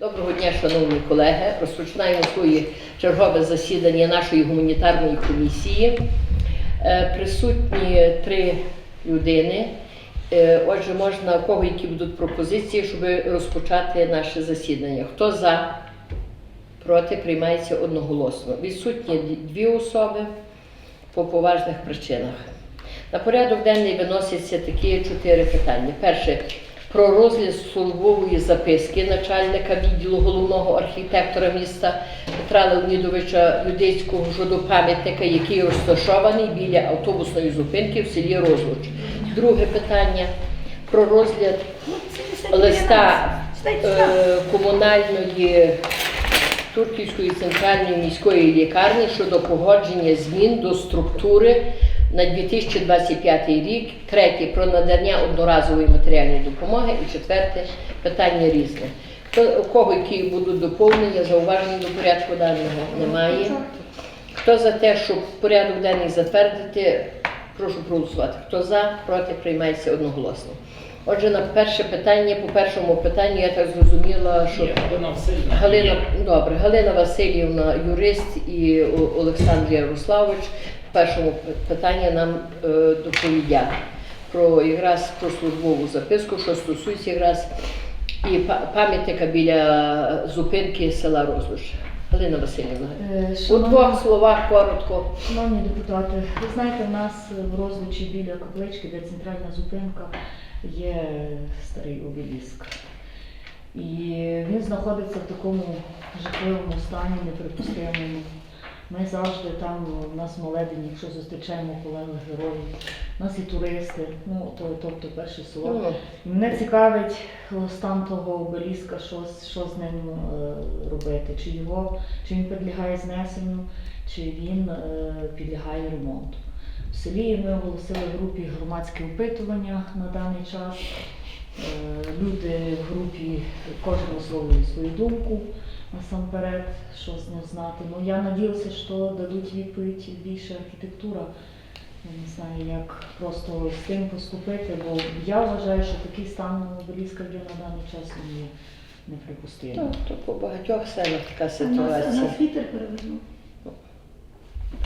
Доброго дня, шановні колеги. Розпочинаємо своє чергове засідання нашої гуманітарної комісії. Е, Присутні три людини. Е, Отже, можна кого які будуть пропозиції, щоб розпочати наше засідання. Хто за? Проти приймається одноголосно. Відсутні дві особи по поважних причинах. На порядок денний виносяться такі чотири питання. Перше про розгляд службової записки начальника відділу головного архітектора міста Петра Леонідовича Юдейського щодо пам'ятника, який розташований біля автобусної зупинки в селі Розлуч. Друге питання про розгляд листа е, комунальної Турківської центральної міської лікарні щодо погодження змін до структури на 2025 рік. Третє про надання одноразової матеріальної допомоги. І четверте питання різне. Хто- У кого які будуть доповнення, зауваження до порядку денного немає. Хто за те, щоб порядок денний затвердити, прошу проголосувати. Хто за, проти приймається одноголосно. Отже, на перше питання, по першому питанню я так зрозуміла, що Галина добре, Галина Васильівна, юрист і Олександр Ярославович першому п- питанні нам е, доповідять про якраз про службову записку, що стосується якраз і пам'ятника біля зупинки села Розлуч. Галина Васильівна, Е, у двох словах коротко. шановні депутати, ви знаєте, в нас в розлучі біля каплички, де центральна зупинка, є старий обеліск. І він знаходиться в такому жахливому стані, неприпустимому. Ми завжди там, у нас молебень, якщо зустрічаємо полеглих героїв, у нас і туристи, ну то, тобто перше село. Ну, І Мене цікавить стан того обеліска, що, що з ним е, робити, чи його, чи він підлягає знесенню, чи він е, підлягає ремонту. В селі ми оголосили в групі громадське опитування на даний час. Е, Люди в групі кожен висловлює свою думку насамперед, що з ним знати. Ну я надіялася, що дадуть відповідь більше архітектура. Я не знаю, як просто з тим поступити, бо я вважаю, що такий стан обеліска вже на даний час він є неприпустимий. то, то по багатьох селах така ситуація. ситуація. нас вітер перевернув.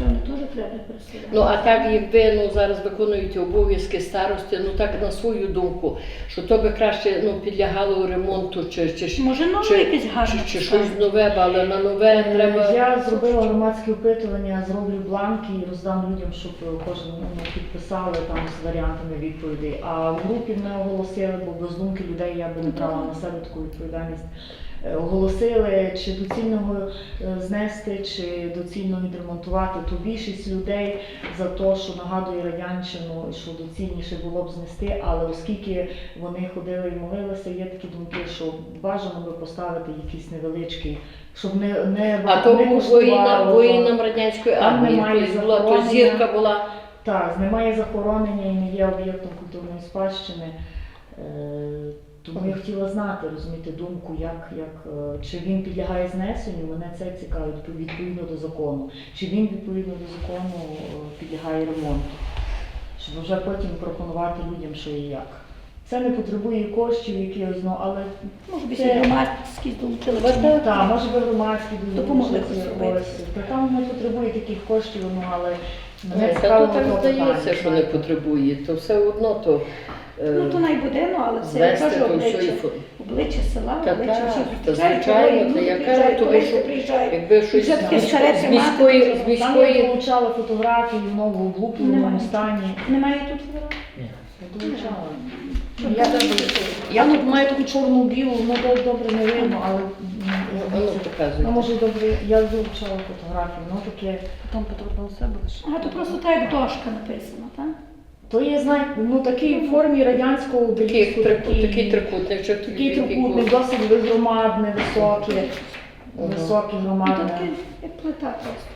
Певно, теж треба переселяти. Ну а так як ви ну зараз виконуєте обов'язки старости, ну так на свою думку, що то би краще ну підлягало ремонту чи чи, чи, Може, нове чи, якесь гарне. чи, чи щось нове, але на нове треба. Е, Я зробила громадське опитування, зроблю бланки і роздам людям, щоб кожен ну, підписали там з варіантами відповідей. А в групі ми оголосили, бо без думки людей я би не брала на себе таку відповідальність. Е, Оголосили, чи доцільно його е, знести, чи доцільно відремонтувати. То більшість людей за те, що нагадує радянщину, і що доцільніше було б знести, але оскільки вони ходили і молилися, є такі думки, що бажано би поставити якийсь невеличкий, щоб не, не А то не коштувало, воїнам, воїнам радянської армії, була, то зірка була. Так, немає захоронення і не є об'єктом культурної спадщини. Тому я хотіла знати, розуміти думку, як, як, е, чи він підлягає знесенню, мене це цікавить відповідно до закону. Чи він відповідно до закону е, підлягає ремонту, щоб вже потім пропонувати людям, що і як. Це не потребує коштів якихось, ну, але Може би Це- ще громадськість долучили. Так. може би громадські Допомогли зробити. Та там не потребує таких коштів, ну але мене Та то цікаво так здається, що не потребує, то все одно то Ну, то найбуде, ну, але це я звести кажу то все обличчя. Обличчя села, Та обличчя так, всіх та приїжджають, звичайно, люди та я приїжджають, кажу, тому туристи що приїжджають. якби щось Вже з стареці з міської, з Там я міської фотографії в новому облупленому Немає. стані. Немає тут двора? Я долучала. Я маю таку чорну білу, ну доб- добре не видно, але ну, ну, показує. ну, може добре, я долучала фотографії, ну таке. Потім потрібно у себе лише. А, то просто так як дошка написано, так? То є, знаєте, ну такий в формі радянського Такий, обеліску, трику- такий трикутник, чи такий трикутник, досить громадний, високий, Ага. високий Ну, громадний. таке, як плита просто.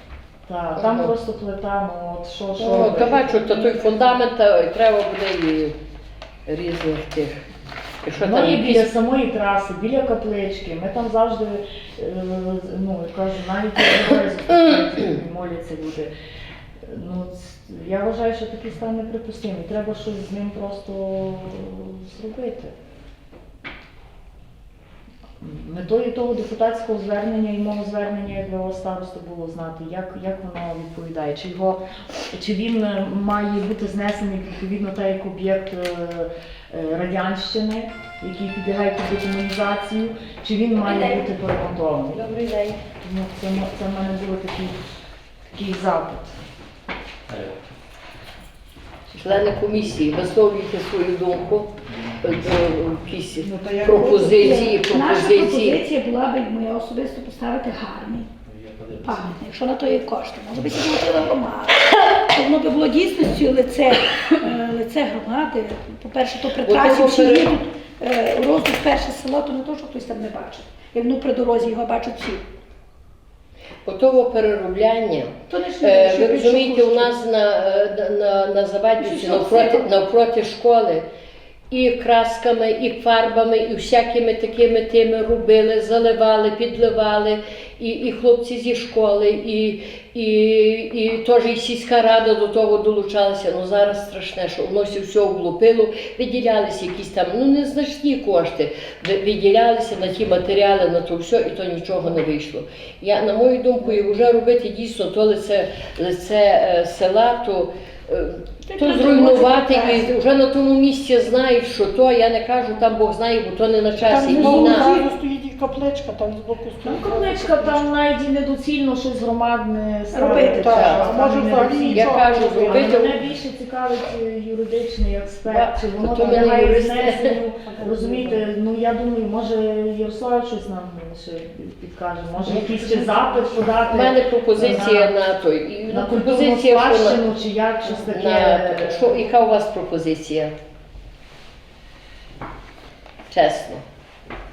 Так, там Ага. просто плита, ну от що, що. Ну, робити? та бачу, та той фундамент, та й треба буде і різних тих. Ну там і біля якісь самої траси, біля каплички. Ми там завжди, е, ну я кажу, навіть моляться люди. Ну, я вважаю, що такий стан неприпустимий. Треба щось з ним просто зробити. Метою того депутатського звернення і мого звернення як його старосту було знати, як, як воно відповідає, чи його чи він має бути знесений відповідно так як об'єкт е, е, радянщини, який підлягає під декомунізацію, чи він має бути поремонтований. Добрий день. Тому це, це в мене був такий, такий запит. Члени комісії, висловлюйте свою думку, е, е, якісь Ну, то я пропозиції, Наша пропозиції. пропозиція була б моя особисто поставити гарний пам'ятник, якщо на то є кошти. Може би сплатила громада. То Воно би було дійсністю лице, е, лице громади. По-перше, то при Бо трасі того всі пере- їдуть е, роздух перше село, то не то, що хтось там не бачить. Як ну при дорозі його бачать всі. Готове переробляння. То не Е, Ви розумієте, у нас на, на, на, на Завадівці, навпроти, навпроти школи, і красками, і фарбами, і всякими такими тими робили, заливали, підливали, і, і хлопці зі школи, і, і, і теж і сільська рада до того долучалася. Ну зараз страшне, що воно все облупило, виділялися якісь там ну незначні кошти, виділялися на ті матеріали, на то все, і то нічого не вийшло. Я, на мою думку, і вже робити дійсно то лице, лице е, села, то, е, то зруйнувати і вже на тому місці знають, що то, я не кажу, там Бог знає, бо то не на часі Там війна. Капличка, там збоку Ну, стоїть. Капличка там навіть і недоцільно щось громадне Робити, Так, а може взагалі Я нічого. кажу, не робити. мене більше цікавить е, юридичний аспект, чи воно то мене підлягає юрист. знесенню. Розумієте, ну я думаю, може Ярослав щось нам ще підкаже, може якийсь ще запит У подати мене пропозиція на- на той. І на культурну пропозиція, що на, спадщину, чи як щось на таке. що, яка у вас пропозиція? Чесно.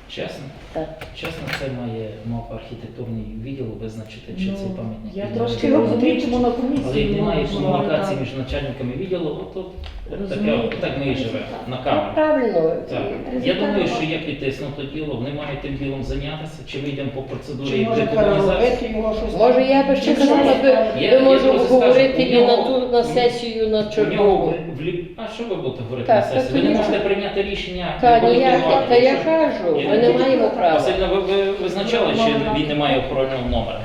Чесно? Так. Чесно, це має мав архітектурний відділ визначити, чи Ну, цей пам'ятник. Я трошки Його чому на комісії. Але як немає ну, комунікації між начальниками відділу, от, от, от таке, Розумієте. так ми і живемо на Ну, камеру. правильно. Так. Я думаю, що є підтиснуто діло, вони мають тим ділом зайнятися, чи ми йдемо по процедурі Чи може декомунізації. Може, я би ще казала, ми можемо говорити і на ту на сесію, на У чергову. в- в лі- А що ви будете говорити на так, сесії? Ви не можете прийняти рішення. Та голосувати. та я кажу, ми ну, не маємо права. Васильівна, ви, ви визначали, чи він не має охоронного номера?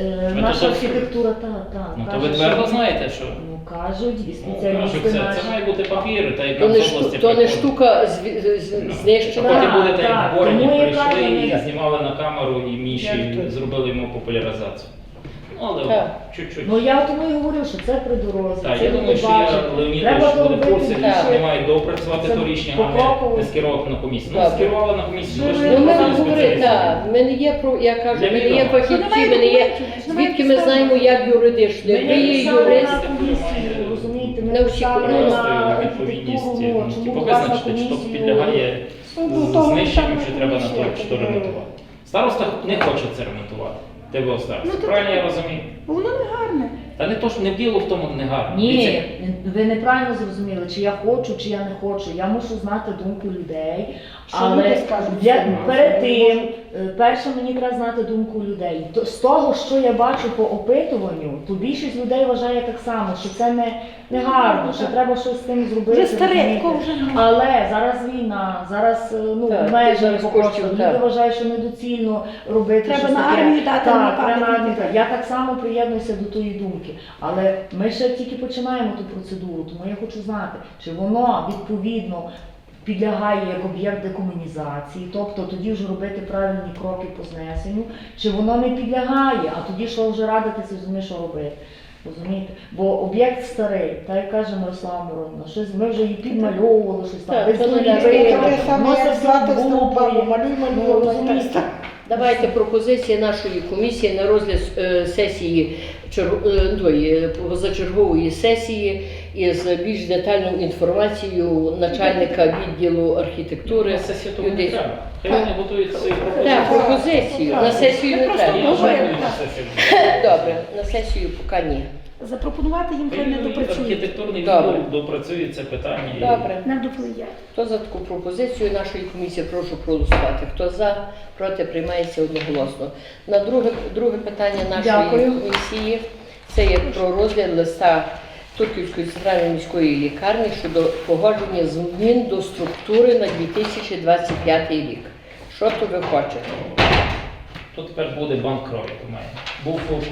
Е, Ви Наша тут- архітектура, так, так. Ну то ви твердо знаєте, що Ну кажуть, і Ну, кажуть, спеціалісти це, наші. це має бути папір, та як То не, з шту, області то не штука зві- з- Ну, знищена. А потім Так, будете як в Тому я прийшли і знімали на камеру, і Міші Як зробили йому популяризацію. Ну, але Так. чуть-чуть. Ну я тому і говорю, що це при дорозі. Так, це я думаю, що я Леонідович буде в курсі, мають доопрацювати Це то рішення, а покроково. не, не скерувати на комісію. Ну, Добре. скерували на комісію. ви ж Ну, Ну, не ми говоримо, так, ми не є про, я кажу, Для ми не є відомо. фахівці, ми не є, звідки ми знаємо, як юридично. Ми Ви є писали юрист, на комісію, розумієте, ми Не всі писали на відповідність, архітектуру, ну, чому типу, у вас на визначити, чи то комісію. підлягає Ну, того знищенню, там чи треба на то, чи то ремонтувати. Староста не хоче це ремонтувати. Ти ви староста. Ну, то Правильно так. я розумію? Бо воно не гарне. Та не то, що не діло в тому не гарно. Ні, Дивіться, ви неправильно зрозуміли, чи я хочу, чи я не хочу. Я мушу знати думку людей. Що але люди скажуть, я, що перед вони тим, можуть- перше мені треба знати думку людей. То- З того, що я бачу по опитуванню, то більшість людей вважає так само, що це не, не гарно, що треба щось з тим зробити. Вже старе, вже. Але зараз війна, зараз е, ну Так, по коштів, коштах. так. Люди вважають, що недоцільно робити. Треба щось на армію дати, так, на треба армію. Я так само приєднуюся до тої думки. Але ми ще тільки починаємо ту процедуру, тому я хочу знати, чи воно відповідно. Підлягає як об'єкт декомунізації, тобто тоді вже робити правильні кроки по знесенню, чи воно не підлягає, а тоді що вже радитися ними, що робити. Розумієте? Бо об'єкт старий, та як каже Мирослава Миронівна, щось ми вже її підмальовували, щось там. Так, десь малюй, Ну, малюй, так. Давайте пропозиції нашої комісії на розгляд е, сесії чер- е, позачергової сесії із більш детальною інформацією начальника відділу архітектури. на сесію того не треба. Готують свої Так, пропозицію. На сесію не треба. Добре. на сесію. Добре, на сесію поки ні. Запропонувати їм хай не допрацюють. Архітектурний Добре. відділ допрацює це питання. і- Добре. Не доповідять. Хто за таку пропозицію нашої комісії, прошу проголосувати. Хто за, проти, приймається одноголосно. На друге, друге питання нашої Дякую. комісії це є про розгляд листа Турківської центральної міської лікарні щодо погодження змін до структури на 2025 рік. Що то ви хочете? Тут тепер буде банк крові у мене. Був пункт,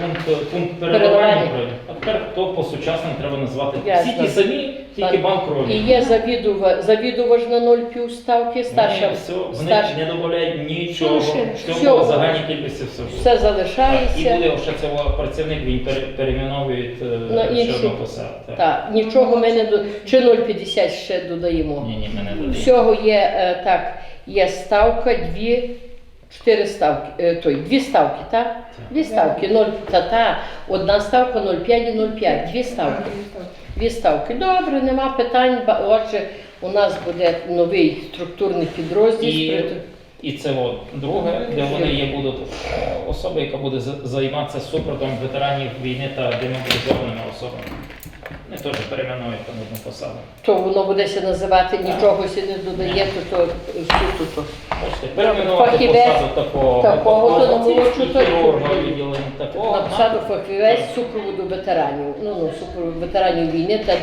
пункт Переливання. переливання крові, а тепер то по сучасному треба назвати. Ясно. Всі ті самі, тільки Так. банк крові. І є завідува, завідувач на 0,5 ставки, старша, Ні, все, вони старша. не додають нічого, Лишилось. що було в загальній кількості все. все Так, і залишається. буде ще це працівник, він пере- перейменовує е, На ще іншу. одну посаду. Так. Так, нічого ми не до чи 0,50 ще додаємо. Ні, ні, мене додає. Всього є е, так, є ставка, дві, чотири ставки, е, той, дві ставки, так? Дві ставки, 0, та, та, одна ставка 0,5 і 0,5, дві ставки. Дві ставки. Добре, нема питань. Ба- Отже, у нас буде новий структурний підрозділ. І, і це от друге, де вони є будуть е, особа, яка буде за- займатися супротом ветеранів війни та демобілізованими особами. Вони теж перейменують там одну посаду. То воно буде ще називати нічого сі не додає, то, то то. Бачите, перейменувати Фахівець такого, такого, то на молодшу і то- такого. На посаду фахівець супроводу ветеранів. Ну, ну, супроводу ветеранів війни та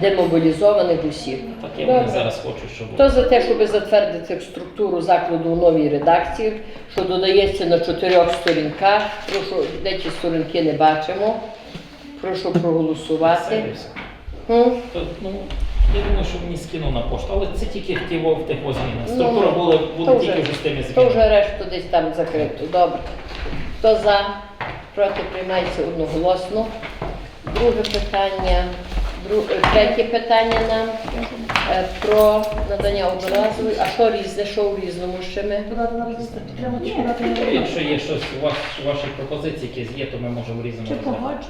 демобілізованих усіх. Таке вони Добре. зараз хочуть, щоб Хто за те, щоб затвердити структуру закладу у новій редакції, що додається на чотирьох сторінках. Прошу, де ті сторінки не бачимо. Прошу проголосувати. Я думаю, що мені скинув на пошту, але це тільки в ті в тих зміни. Ну, Структура була, буде то тільки вже- вже з тими То змінами. вже решту десь там закрито. Добре. Хто за? Проти приймається одноголосно. Друге питання. Дру... е, Третє питання нам е, про надання одноразової. А що різне? Що у різному ще ми? Подати на реєстр, підтримати чи подати на реєстр. Якщо є щось у вас, ваші пропозиції, якісь є, то ми можемо різному Чи розглядати. погоджу?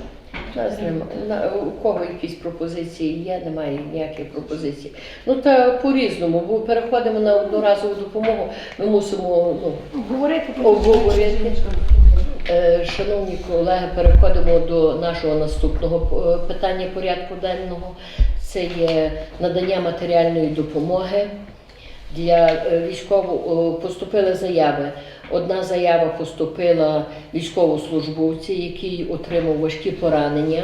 Нас нема- на- У кого якісь пропозиції є, немає ніяких пропозицій. Ну та по-різному, бо переходимо на одноразову допомогу, ми мусимо ну, Говорити обговорити. Е, Шановні колеги, переходимо до нашого наступного е, питання порядку денного. Це є надання матеріальної допомоги для е, військово е, поступили заяви. Одна заява поступила військовослужбовці, який отримав важкі поранення,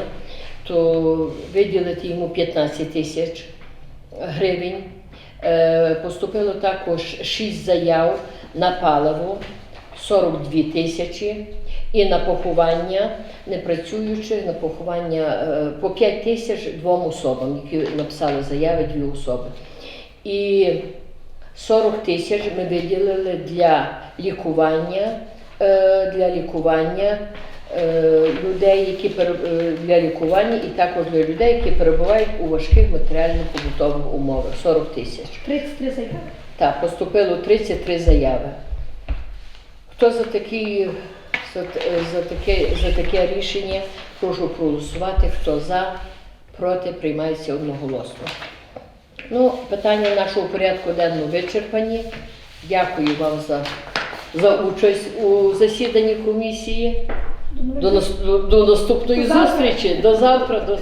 то виділити йому 15 тисяч гривень. Е, Поступило також 6 заяв на паливо 42 тисячі і на поховання непрацюючих, на поховання е, по 5 тисяч двом особам, які написали заяви дві особи. І 40 тисяч ми виділили для лікування, е, для лікування е, людей, які е, для лікування, і також для людей, які перебувають у важких матеріально-побутових умовах. 40 тисяч. 33 заяви. Так, поступило 33 заяви. Хто за такі, за, за, таке, за таке рішення, прошу проголосувати. Хто за, проти, приймається одноголосно. Ну, питання нашого порядку денного вичерпані. Дякую вам за, за участь у засіданні комісії. До, до, наступної зустрічі. До завтра. До...